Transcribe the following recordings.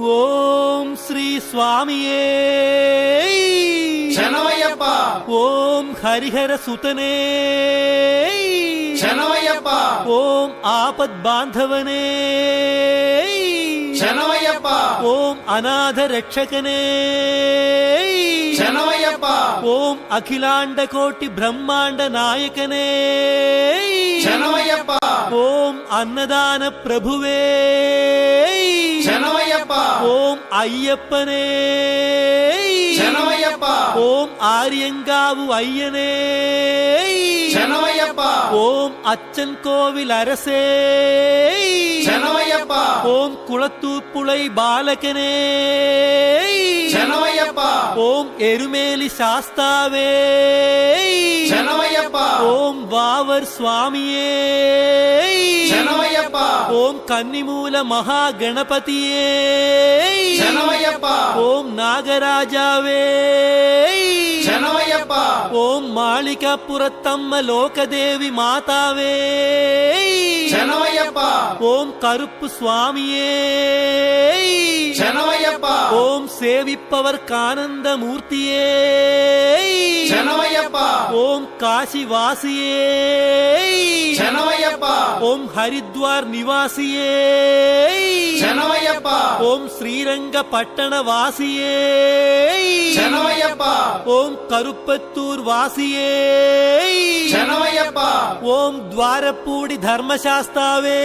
ఓం శ్రీ స్వామియే. శనవయ్యప్ప. ఓం హరిహర సుతనే. శనవయ్యప్ప. ఓం ఆపద్ బాంధవనే శనవయ్యప్ప ఓం అనాథ రక్షకనే శనవయ్యప్ప ఓం అఖిలాండ కోటి బ్రహ్మాండ నాయకనే శనవయ్యప్ప ఓం అన్నదాన ప్రభువే శనవయ్యప్ప ఓం అయ్యప్పనే శనవయ్యప్ప ఓం ఆర్యంగావు అయ్యనే శనవయ్యప్ప ஓம் அச்சன் கோவில் அரசே. ஓம் குளத்தூப்புளை பாலகனே. சனமையப்பா ஓம் எருமேலி சாஸ்தாவே. சனமையப்பா ஓம் வாவர் சுவாமியே. ஓம் கன்னிமூல மகா கணபதியே ஓம் நாகராஜாவே. ஓம் மாளிகாபுரத்தம்ம லோகதேவி மாதாவே. ஓம் கருப்பு சுவாமியே. ஓம் சேவி காணப்பவர்க்கானந்த மூர்த்தியே ஓம் காசி வாசியே ஓம் ஹரித்வார் நிவாசியே. ஓம் ஸ்ரீரங்க பட்டண வாசியே ஓம் கருப்பத்தூர் வாசியே. ஓம் துவாரப்பூடி தர்மசாஸ்தாவே.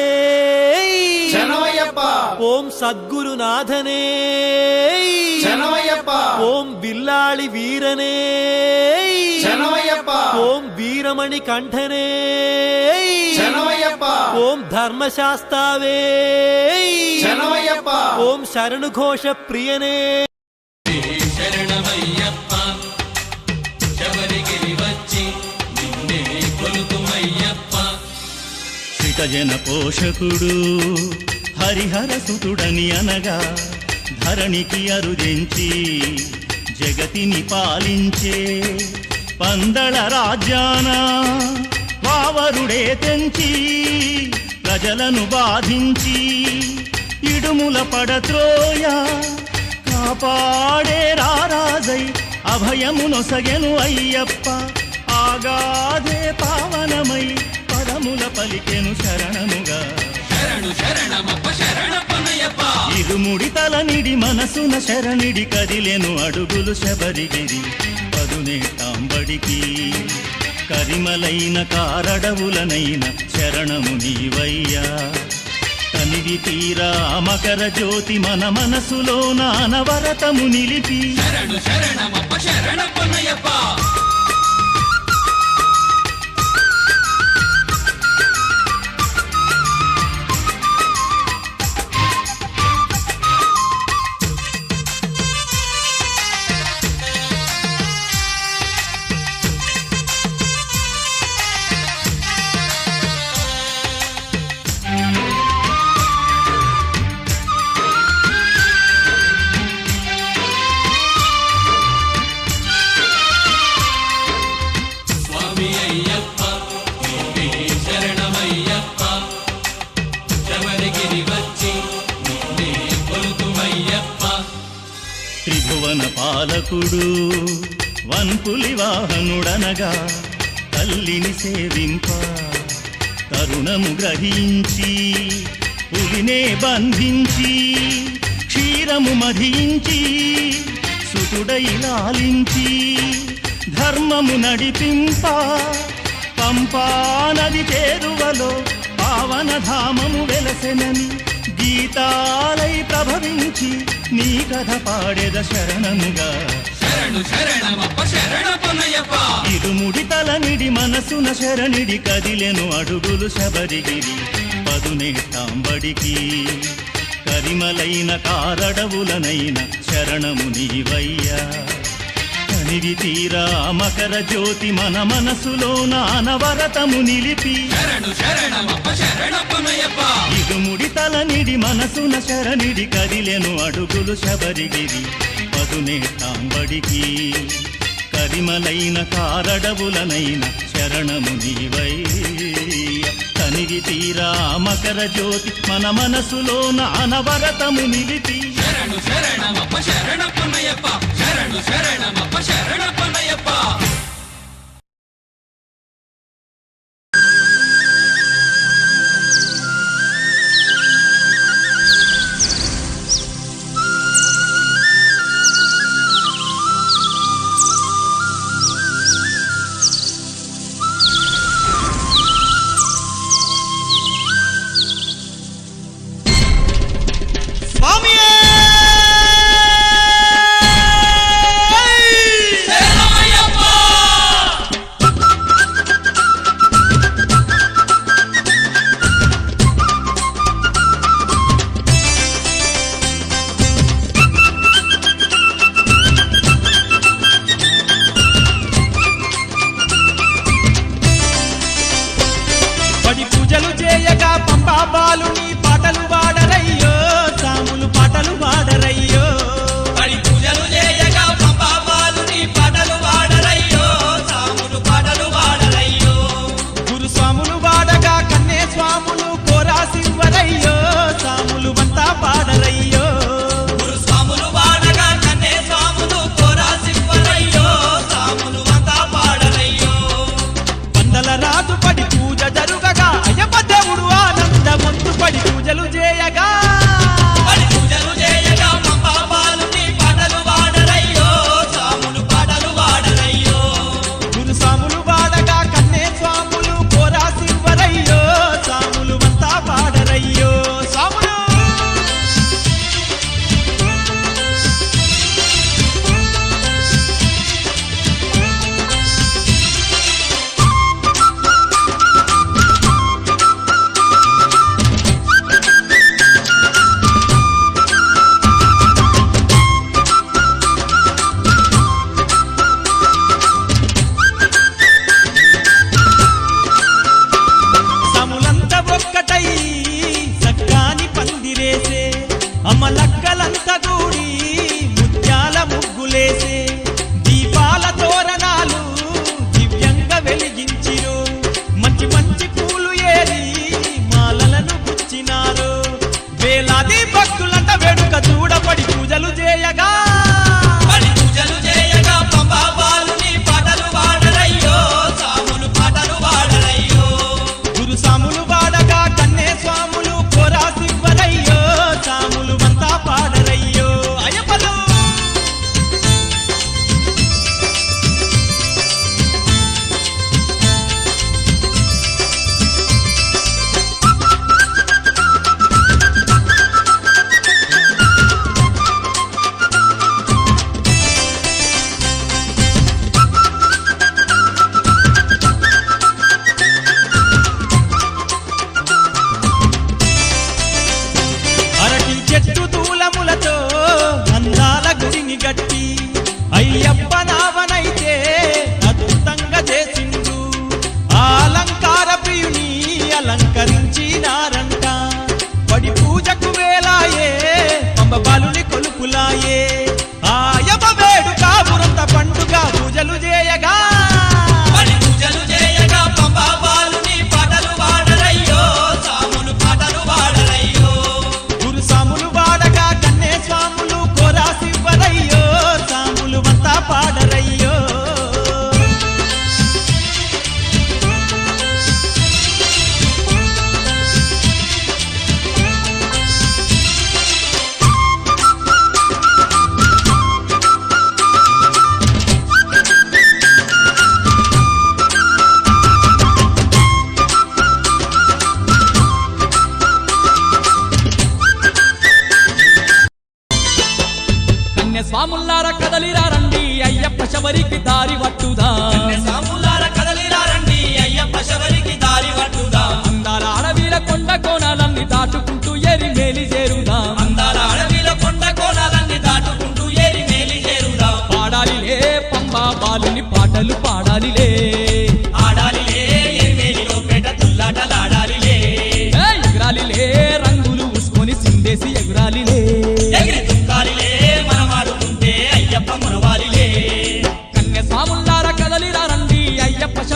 ஓம் சத்குருநாதனே. ఓం బిల్లాళి వీరనే. శరణమయ్యప్ప ఓం వీరమణి కంఠనే. శరణమయ్యప్ప ఓం ధర్మశాస్తావే. ఓం శరణు ఘోష ప్రియనే జన పోషకుడు హరిహర సుతుడని అనగా ధరణికి అరుదించి జగతిని పాలించే పందళ రాజ్యాన వావరుడే తెంచి ప్రజలను బాధించి ఇడుముల పడత్రోయ కాపాడే రారాజై అభయమునొసగెను అయ్యప్ప. ఆగాదే పావనమై పదముల పలికెను శరణముగా. శరణు శరణమప్ప శరణప్పనయ్యప్ప ఇరుముడి తలనిడి మనసున శరణిడి కదిలెను అడుగులు శబరిగిరి. పదునేటాంబడికి కరిమలైన కారడవులనైన శరణము నీవయ్యా. తనివి తీరా మకర జ్యోతి మన మనసులో నానవరతము నిలిపి. శరణు శరణమప్ప శరణప్పనయ్యప్ప పాలకుడు వన్పులి వాహనుడనగా తల్లిని సేవింప తరుణము గ్రహించి పులినే బంధించి క్షీరము మధించి సుతుడై లాలించి ధర్మము నడిపింప పంపా నది చేరువలో పావన ధామము వెలసెనని గీతాలై ప్రభవించి నీ కథ పాడెద శరణముగా శరణు శరణమప్ప శరణప్పనయ్యప్ప ఇరుముడి తలనిడి మనసున శరణిడి కదిలెను అడుగులు శబరిగిరి. పదునేటాంబడికి కరిమలైన కారడవులనైన శరణము నీవయ్యా. తీరా మకర జ్యోతి మన మనసులో నానవరతము నిలిపి. శరణప్పనయ్యప్ప ఇరుముడి తలనిడి మనసున శరణిడి కదిలెను అడుగులు శబరిగిరి. పదునేటాంబడికి కరిమలైన కారడవులనైన శరణము నీవయ్య తనివి తీరా మకర జ్యోతి మన మనసులో నానవరతము నిలిపి. சரணம் அப்ப சரணப்பனையப்பா சரணு சரணம் அப்ப சரணப்பனையப்பா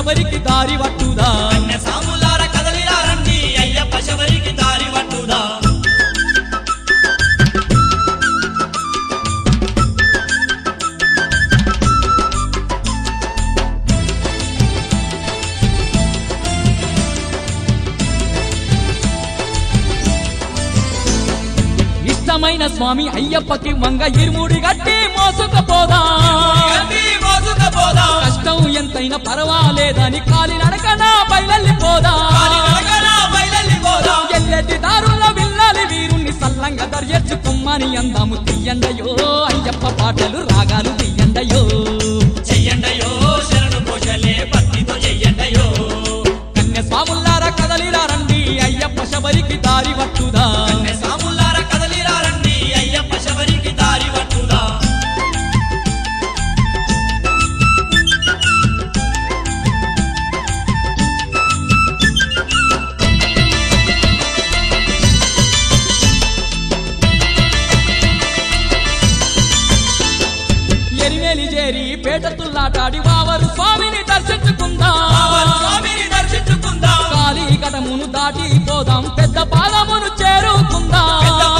శబరికి దారి పట్టుదా? సాములార కదలిలారండి అయ్యప్ప శబరికి దారి పట్టుదా? ఇష్టమైన స్వామి అయ్యప్పకి మంగ ఇరుముడి గట్టి మోసుకు పర్వాలేదని కాలి నడకన కాలినడకన బయలెళ్ళిపోదాం ఎల్లటి దారుల్లో విల్లాలి వీరుణ్ణి సల్లంగా దర్యర్చుకుమ్మని అందాము తీయండయో. అయ్యప్ప పాటలు రాగాలు తీయండయో. చెయ్యండయో శరణు కోశలే భక్తితో చెయ్యండయో. కన్య స్వాముల్లారా కదలిరా రండి. అయ్యప్ప శబరికి దారి కటమును పెద్ద పాదమును చేరుకుందాం.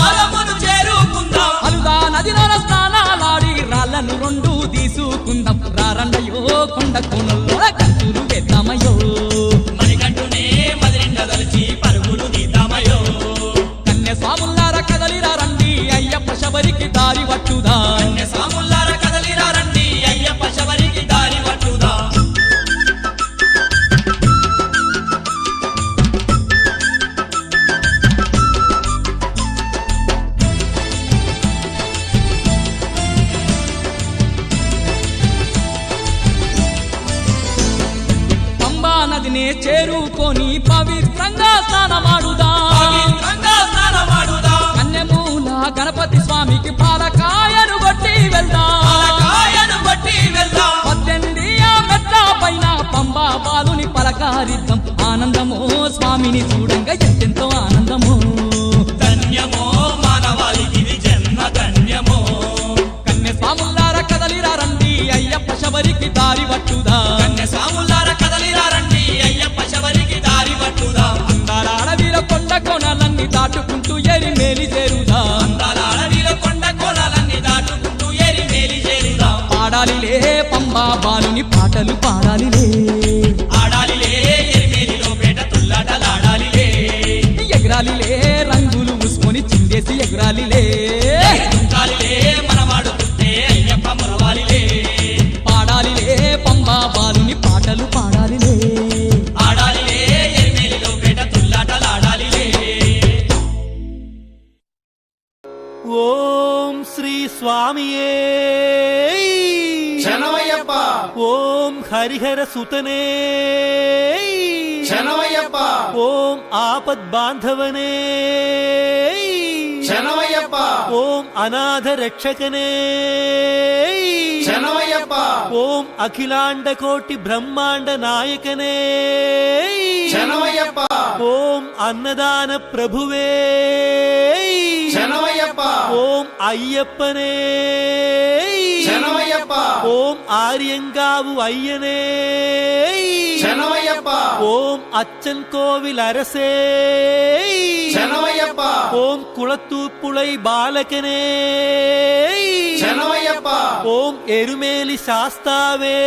చేరుకొని పవిత్రంగా స్నానమాడుదా. కన్యమూల గణపతి స్వామికి పాలకాయను కొట్టి వెళ్దాం. పాలకాయను బట్టి వెళ్దాం. పద్దెనిమిది మెట్ల పైన పంబా బాలుని పలకారిద్దాం. ఆనందమో స్వామిని చూడంగా ఎంతెంతో ఆనందమో. ధన్యమో మానవాళికి జన్మ ధన్యమో. కదలిరా రండి. అయ్యప్ప శబరికి దారి పట్టుదా. దాటుకుంటూ ఎరి మేలి చేరుదా అందాల అడవిలో కొండ కోణాలన్నీ దాటుకుంటూ ఏరి మేలి చేరుదాం. పాడాలిలే పంబా బాలుని పాటలు పాడాలిలే. ఆడాలిలే ఎరిమేలిలో పేట తుల్లాటలాడాలిలే ఎగరాలిలే రంగులు మూసుకొని చిందేసి ఎగరాలిలే. దుంకాలిలే మనమాడుతుంటే అయ్యప్ప మురవాలిలే పాడాలిలే పంబా బాలు ఓం శ్రీ స్వామియే. శరణమయ్యప్ప. ఓం హరిహర సుతనే. శరణమయ్యప్ప. ఓం ఆపద్ బాంధవనే. శరణమయ్యప్ప. ఓం అనాథ రక్షకనే. శరణమయ్యప్ప. ఓం అఖిలాండ కోటి బ్రహ్మాండ నాయకనే. శరణమయ్యప్ప. ఓం అన్నదాన ప్రభువే. ஐயப்பா. ஓம் ஐயப்பனே. சனமையப்பா ஓம் ஆரியங்காவு ஐயனே. சனமையப்பா ஓம் அச்சன் கோவில் அரசே. சனமையப்பா ஓம் குளத்தூர் புலை பாலகனே. சனமையப்பா ஓம் எருமேலி சாஸ்தாவே.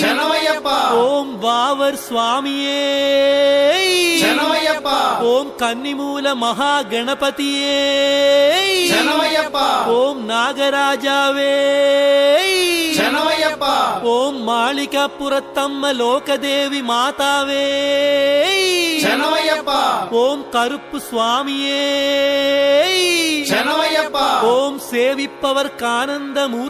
சனமையப்பா ಶರಣಮಯ್ಯಪ್ಪ ಓಂ ವಾವರ್ ಸ್ವಾಮಿಯೇ ಶರಣಮಯ್ಯಪ್ಪ ಓಂ ಕನ್ನಿಮೂಲ ಮಹಾಗಣಪತಿಯೇ ಶರಣಮಯ್ಯಪ್ಪ ಓಂ ನಾಗರಾಜಾವೇ ಶರಣಮಯ್ಯಪ್ಪ ಓಂ ಮಾಳಿಕಾಪುರತ್ತಮ್ಮ ಲೋಕದೇವಿ ಮಾತಾವೇ ಶರಣಮಯ್ಯಪ್ಪ ಓಂ ಕರುಪ್ಪು சுவாமியே சனவையப்பா ஓம் சேவிப்பவர் கானந்த மூர்த்தி